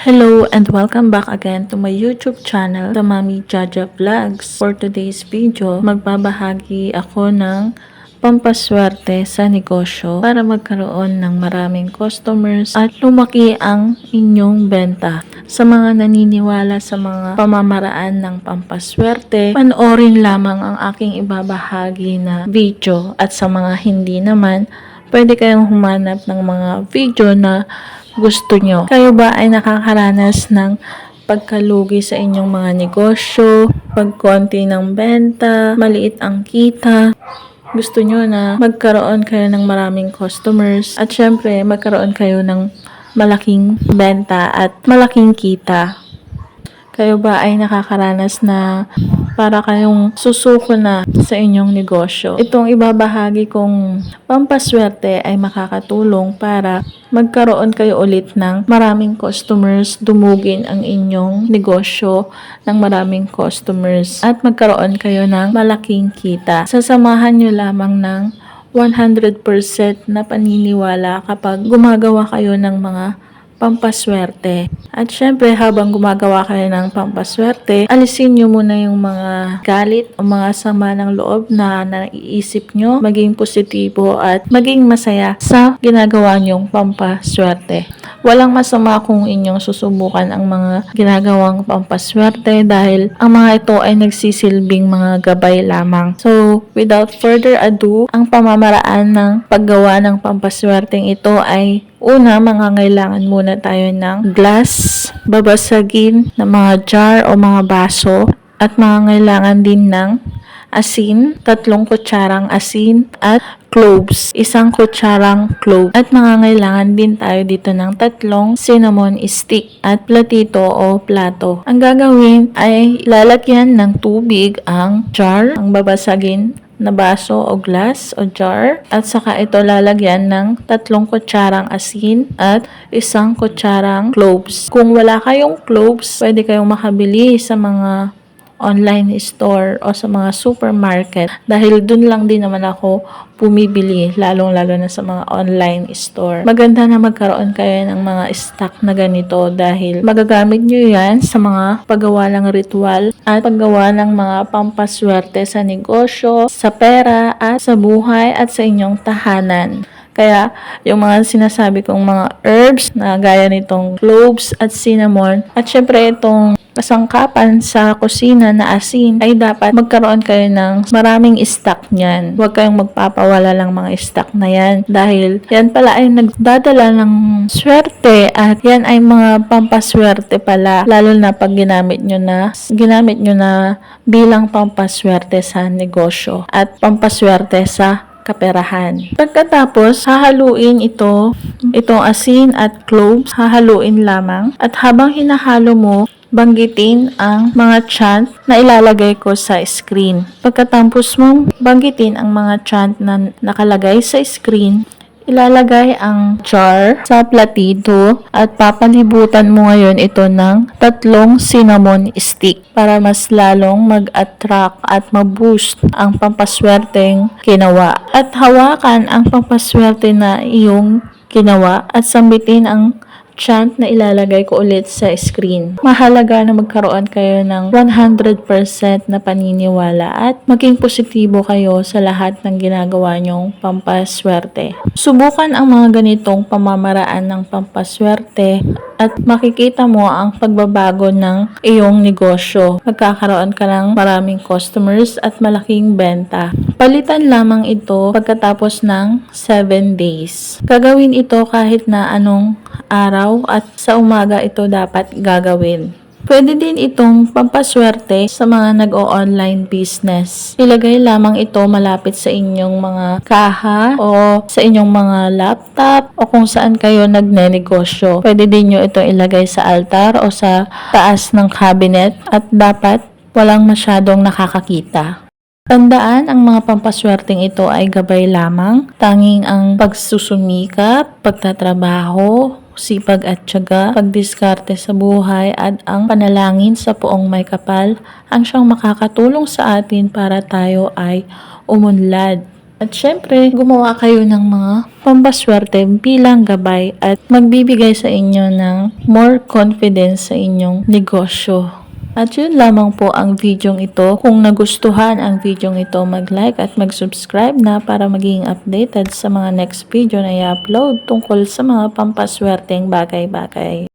Hello and welcome back again to my YouTube channel, The Mami Jaja Vlogs. For today's video, magbabahagi ako ng pampaswerte sa negosyo para magkaroon ng maraming customers at lumaki ang inyong benta. Sa mga naniniwala sa mga pamamaraan ng pampaswerte, panoorin lamang ang aking ibabahagi na video at sa mga hindi naman, pwede kayong humanap ng mga video na gusto nyo. Kayo ba ay nakakaranas ng pagkalugi sa inyong mga negosyo, pagkonti ng benta, maliit ang kita, gusto nyo na magkaroon kayo ng maraming customers at syempre magkaroon kayo ng malaking benta at malaking kita. Kayo ba ay nakakaranas na para kayong susuko na sa inyong negosyo? Itong ibabahagi kong pampaswerte ay makakatulong para magkaroon kayo ulit ng maraming customers, dumugin ang inyong negosyo ng maraming customers at magkaroon kayo ng malaking kita. Sasamahan nyo lamang ng 100% na paniniwala kapag gumagawa kayo ng mga pampaswerte. At syempre, habang gumagawa kayo ng pampaswerte, alisin nyo muna yung mga galit o mga sama ng loob na naiisip nyo, maging positibo at maging masaya sa ginagawa nyong pampaswerte. Walang masama kung inyong susubukan ang mga ginagawang pampaswerte dahil ang mga ito ay nagsisilbing mga gabay lamang. So, without further ado, ang pamamaraan ng paggawa ng pampaswerteng ito ay Una, mangangailangan muna tayo ng glass, babasagin ng mga jar o mga baso, at mangangailangan din ng asin, tatlong kutsarang asin, at cloves, isang kutsarang clove. At mangangailangan din tayo dito ng tatlong cinnamon stick at platito o plato. Ang gagawin ay lalagyan ng tubig ang jar, ang babasagin na baso o glass o jar at saka ito lalagyan ng tatlong kutsarang asin at isang kutsarang cloves. Kung wala kayong cloves, pwede kayong makabili sa mga online store o sa mga supermarket dahil dun lang din naman ako bumibili lalong lalo na sa mga online store. Maganda na magkaroon kayo ng mga stock na ganito dahil magagamit nyo yan sa mga paggawa ng ritual at paggawa ng mga pampaswerte sa negosyo, sa pera at sa buhay at sa inyong tahanan. Kaya, yung mga sinasabi kong mga herbs na gaya nitong cloves at cinnamon, at syempre itong kasangkapan sa kusina na asin, ay dapat magkaroon kayo ng maraming stock niyan. Huwag kayong magpapawala lang mga stock na yan dahil yan pala ay nagdadala ng swerte at yan ay mga pampaswerte pala lalo na pag ginamit nyo na ginamit nyo na bilang pampaswerte sa negosyo at pampaswerte sa kaperahan. Pagkatapos, hahaluin ito, itong asin at cloves, hahaluin lamang. At habang hinahalo mo, banggitin ang mga chant na ilalagay ko sa screen. Pagkatapos mo banggitin ang mga chant na nakalagay sa screen, ilalagay ang jar sa platito at papalibutan mo ngayon ito ng tatlong cinnamon stick para mas lalong mag-attract at ma-boost ang pampaswerteng ginawa. At hawakan ang pampaswerte na iyong ginawa at sambitin ang chant na ilalagay ko ulit sa screen. Mahalaga na magkaroon kayo ng 100% na paniniwala at maging positibo kayo sa lahat ng ginagawa nyong pampaswerte. Subukan ang mga ganitong pamamaraan ng pampaswerte at makikita mo ang pagbabago ng iyong negosyo. Magkakaroon ka ng maraming customers at malaking benta. Palitan lamang ito pagkatapos ng 7 days. Gagawin ito kahit na anong araw at sa umaga ito dapat gagawin. Pwede din itong pampaswerte sa mga nag-o-online business. Ilagay lamang ito malapit sa inyong mga kaha o sa inyong mga laptop o kung saan kayo nagne-negosyo. Pwede din nyo ito ilagay sa altar o sa taas ng cabinet at dapat walang masyadong nakakakita. Tandaan, ang mga pampaswerteng ito ay gabay lamang. Tanging ang pagsusumikap, pagtatrabaho, sipag at tiyaga, pagdiskarte sa buhay at ang panalangin sa poong may kapal ang siyang makakatulong sa atin para tayo ay umunlad At syempre, gumawa kayo ng mga pampaswerte bilang gabay at magbibigay sa inyo ng more confidence sa inyong negosyo. At yun lamang po ang videong ito. Kung nagustuhan ang videong ito, mag-like at mag-subscribe na para maging updated sa mga next video na i-upload tungkol sa mga pampaswerteng bagay-bagay.